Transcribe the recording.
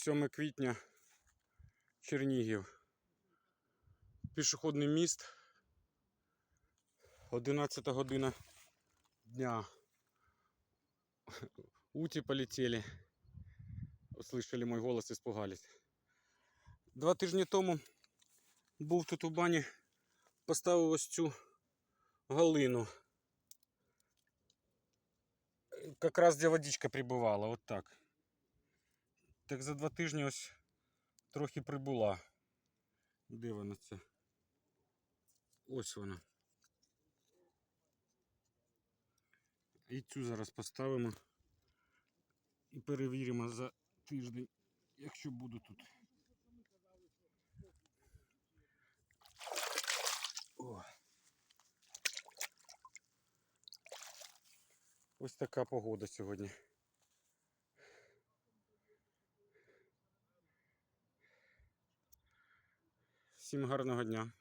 7 квітня, Чернігів. Пішохідний міст. 11 година дня. Уті полетели. Услышали мой голос, испугались. Два тижні тому був тут у бані, поставив ось цю галину. Как раз де водичка прибувала, от так. Так за два тижні ось трохи прибула. Де вона це? Ось вона. І цю зараз поставимо і перевіримо за тиждень, якщо буду тут. О. Ось така погода сьогодні. Всім гарного дня.